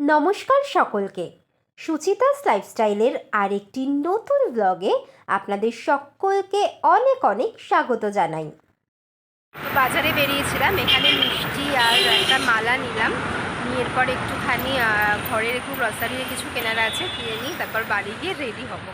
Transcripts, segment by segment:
নমস্কার সকলকে। সুচিতাস লাইফস্টাইলের আরেকটি নতুন ব্লগে আপনাদের সকলকে অনেক অনেক স্বাগত জানাই। বাজারে বেরিয়েছিলাম, এখানে মিষ্টি আর একটা মালা নিলাম। নিয়ে এরপর একটুখানি ঘরের একটু গ্রসারির কিছু কেনার আছে, কিনে নিই, তারপর বাড়ি গিয়ে রেডি হব।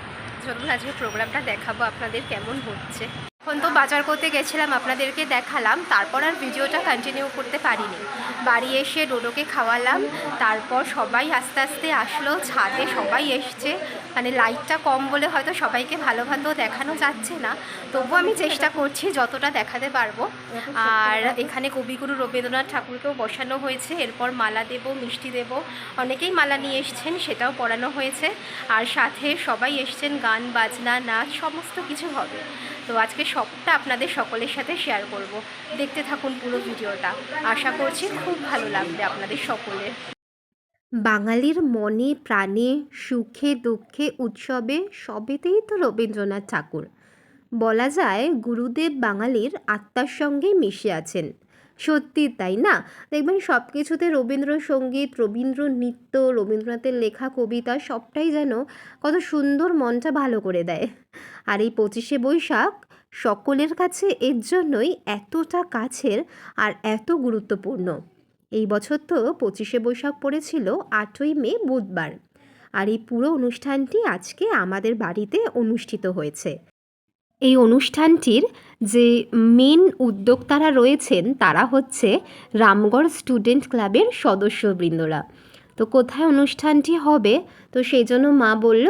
চলুন আজকে প্রোগ্রামটা দেখাবো আপনাদের কেমন হচ্ছে। এখন তো বাজার করতে গেছিলাম, আপনাদেরকে দেখালাম, তারপর আর ভিডিওটা কন্টিনিউ করতে পারিনি। বাড়ি এসে ডোডোকে খাওয়ালাম, তারপর সবাই আস্তে আস্তে আসলো, ছাদে সবাই এসছে। মানে লাইটটা কম বলে হয়তো সবাইকে ভালোভাবেও দেখানো যাচ্ছে না তবু আমি চেষ্টা করছি যতটা দেখাতে পারব। আর এখানে কবিগুরু রবীন্দ্রনাথ ঠাকুরকেও বসানো হয়েছে, এরপর মালা দেব, মিষ্টি দেব, অনেকেই মালা নিয়ে এসছেন, সেটাও পড়ানো হয়েছে। আর সাথে সবাই এসছেন, গান, বাজনা, নাচ, সমস্ত কিছু হবে। তো আজকে সবটা আপনাদের সকলের সাথে শেয়ার করব। দেখতে থাকুন পুরো ভিডিওটা। আশা করছি খুব ভালো লাগবে আপনাদের সকলের। বাঙালির মনে, প্রাণে, সুখে, দুঃখে, উৎসবে সবেতেই তো রবীন্দ্রনাথ ঠাকুর। বলা যায় গুরুদেব বাঙালির আত্মার সঙ্গে মিশে আছেন। সত্যি, তাই না? দেখবেন সব কিছুতে রবীন্দ্রসঙ্গীত রবীন্দ্র নৃত্য রবীন্দ্রনাথের লেখা, কবিতা সবটাই যেন কত সুন্দর মনটা ভালো করে দেয়। আর এই পঁচিশে বৈশাখ সকলের কাছে এর জন্যই এতটা কাছের আর এত গুরুত্বপূর্ণ। এই বছর তো পঁচিশে বৈশাখ পড়েছিল, আটই মে বুধবার। আর এই পুরো অনুষ্ঠানটি আজকে আমাদের বাড়িতে অনুষ্ঠিত হয়েছে। এই অনুষ্ঠানটির যে মেন উদ্যোক্তারা রয়েছেন, তারা হচ্ছে রামগড় স্টুডেন্ট ক্লাবের সদস্যবৃন্দরা। তো কোথায় অনুষ্ঠানটি হবে? তো সেই জন্য মা বলল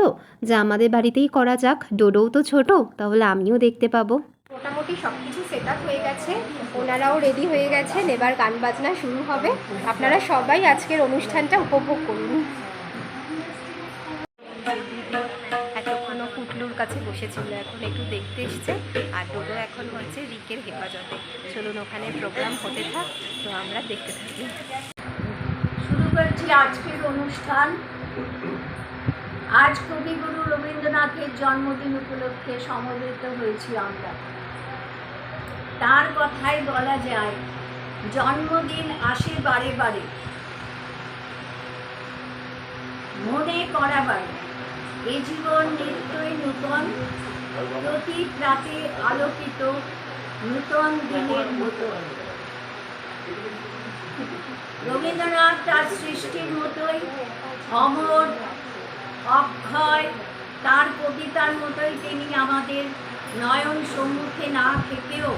যে আমাদের বাড়িতেই করা যাক। ডোডোও তো ছোট, তাহলে আমিও দেখতে পাবো। মোটামুটি সব কিছু সেট আপ হয়ে গেছে। ওনারাও রেডি হয়ে গেছেন। এবার গান বাজনা শুরু হবে। আপনারা সবাই আজকের অনুষ্ঠানটা উপভোগ করুন। পুটলুর কাছে বসেছিল, এখন একটু দেখতে এসছে। আর ডোডো এখন হচ্ছে রিকের হেফাজতে। চলুন ওখানে প্রোগ্রাম হতে থাক, তো আমরা দেখতে থাকি। করছি আজকের অনুষ্ঠান। আজ কবিগুরু রবীন্দ্রনাথের জন্মদিন উপলক্ষে সমবেত হয়েছি আমরা। তার কথাই বলা যায়, জন্মদিন আসে বারে বারে। মনে করাবার, এ জীবন নিত্যই নূতন প্রতি রাতে আলোকিত, নূতন দিনের মতন রবীন্দ্রনাথ তার সৃষ্টির মতোই অমর, অক্ষয় তার কবিতার মতোই তিনি আমাদের নয়ন সম্মুখে না থেকেও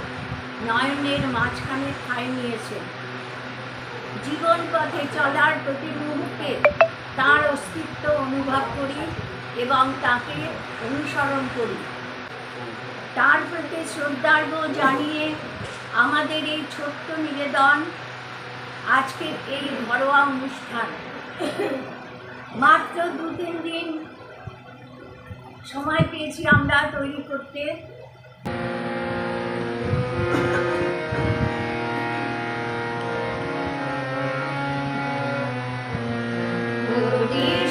নয়নের মাঝখানে ঠাঁই নিয়েছেন। জীবন পথে চলার প্রতি মুহূর্তে তার অস্তিত্ব অনুভব করি এবং তাকে অনুসরণ করি। তার প্রতি শ্রদ্ধার্ঘ জানিয়ে আমাদের এই ছোট্ট নিবেদন আজকের এই ঘরোয়া অনুষ্ঠান। মাত্র দু তিন দিন সময় পেয়েছি আমরা তৈরি করতে। মাঝে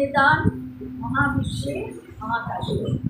निदान महाविश्व महाकाश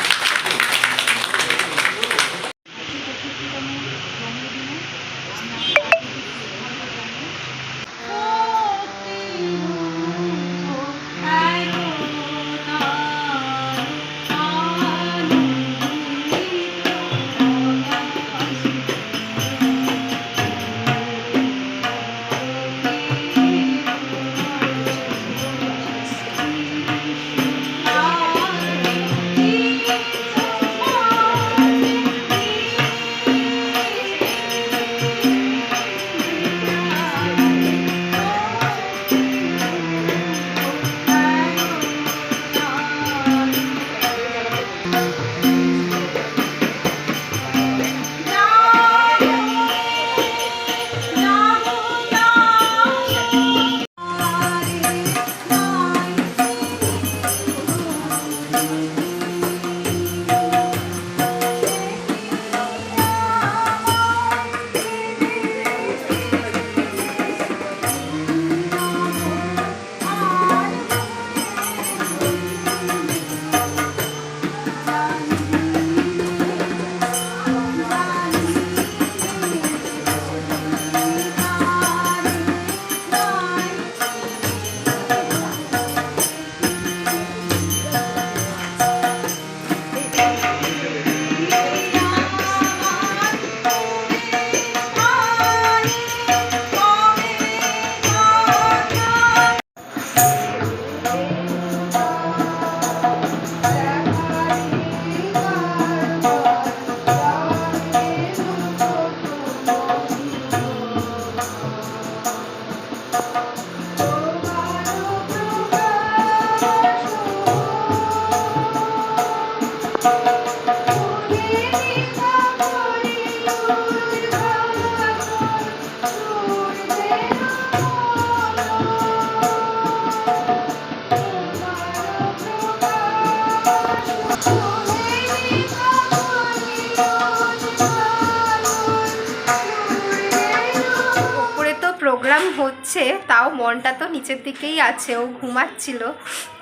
মনটা তো নিচের দিকেই আছে, ও ঘুমাচ্ছিল।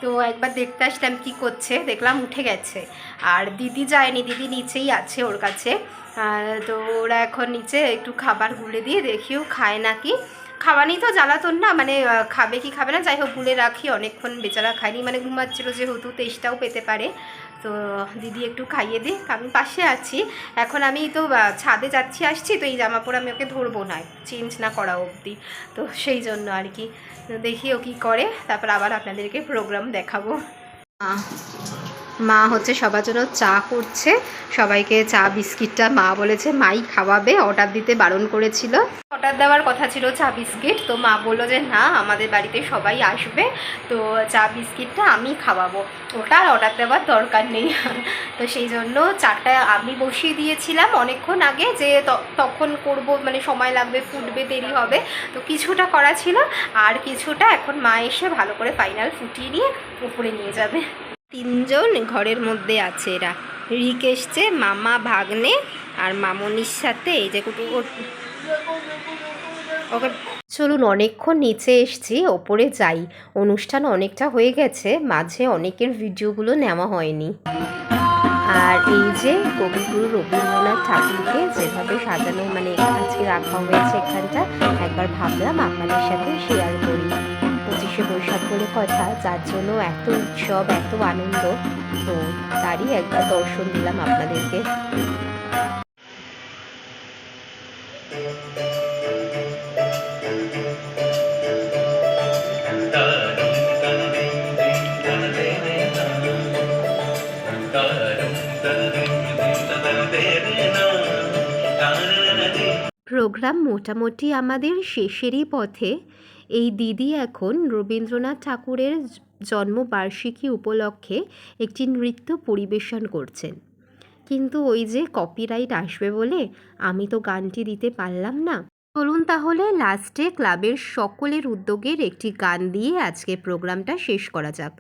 তো একবার দেখতে আসলাম কি করছে, দেখলাম উঠে গেছে। আর দিদি যায়নি, দিদি নিচেই আছে ওর কাছে। তো ওরা এখন নিচে একটু খাবার গুলে দিয়ে দেখিও খায় নাকি। খাওয়ানি তো জ্বালাতন না মানে খাবে কি খাবে না, যাই হোক গুলে রাখি, অনেকক্ষণ বেচারা খায়নি মানে ঘুমাচ্ছিল যেহেতু, তেষ্টাও পেতে পারে। তো দিদি একটু খাইয়ে দিই আমি পাশে আছি। এখন আমি তো ছাদে যাচ্ছি, আসছি, তো এই জামা পরে আমি ওকে ধরবো না, চেঞ্জ না করা অবধি। তো সেই জন্য আর কি, দেখি ও কী করে, তারপর আবার আপনাদেরকে প্রোগ্রাম দেখাবো। মা হচ্ছে সবার জন্য চা করছে, সবাইকে চা বিস্কিটটা মা বলেছে, মাই খাওয়াবে অর্ডার দিতে বারণ করেছিল। অর্ডার দেওয়ার কথা ছিল চা বিস্কিট, তো মা বলল যে, না, আমাদের বাড়িতে সবাই আসবে, তো চা বিস্কিটটা আমি খাওয়াবো। ওটা আর অর্ডার দেওয়ার দরকার নেই। তো সেই জন্য চাটা আমি বসিয়ে দিয়েছিলাম অনেকক্ষণ আগে যে তখন করব মানে সময় লাগবে, ফুটবে, দেরি হবে। তো কিছুটা করা ছিল, আর কিছুটা এখন মা এসে ভালো করে ফাইনাল ফুটিয়ে নিয়ে উপরে নিয়ে যাবে। তিনজন ঘরের মধ্যে আছে এরা। রিক এসছে, মামা, ভাগ্নে আর মামনির সাথে এই যে কুটু চলুন অনেকক্ষণ নিচে এসছি, ওপরে যাই। অনুষ্ঠান অনেকটা হয়ে গেছে, মাঝে অনেকের ভিডিওগুলো নেওয়া হয়নি। আর এই যে কবিগুরু রবীন্দ্রনাথ ঠাকুরকে যেভাবে সাজানো মানে আজকে রাখা হয়েছে এখানটা, একবার ভাবলাম আপনাদের সাথে শেয়ার করি। পঁচিশে বৈশাখ বলে কথা, যার জন্য এত উৎসব, এত আনন্দ, তো তারই একবার দর্শন দিলাম আপনাদেরকে। প্রোগ্রাম মোটামুটি আমাদের শেষেরই পথে। এই দিদি এখন রবীন্দ্রনাথ ঠাকুরের জন্মবার্ষিকী উপলক্ষে একটি নৃত্য পরিবেশন করছেন। কিন্তু ওই যে কপিরাইট আসবে বলে আমি তো গানটি দিতে পারলাম না। চলুন তাহলে লাস্টে ক্লাবের সকলের উদ্যোগের একটি গান দিয়ে আজকে প্রোগ্রামটা শেষ করা যাক।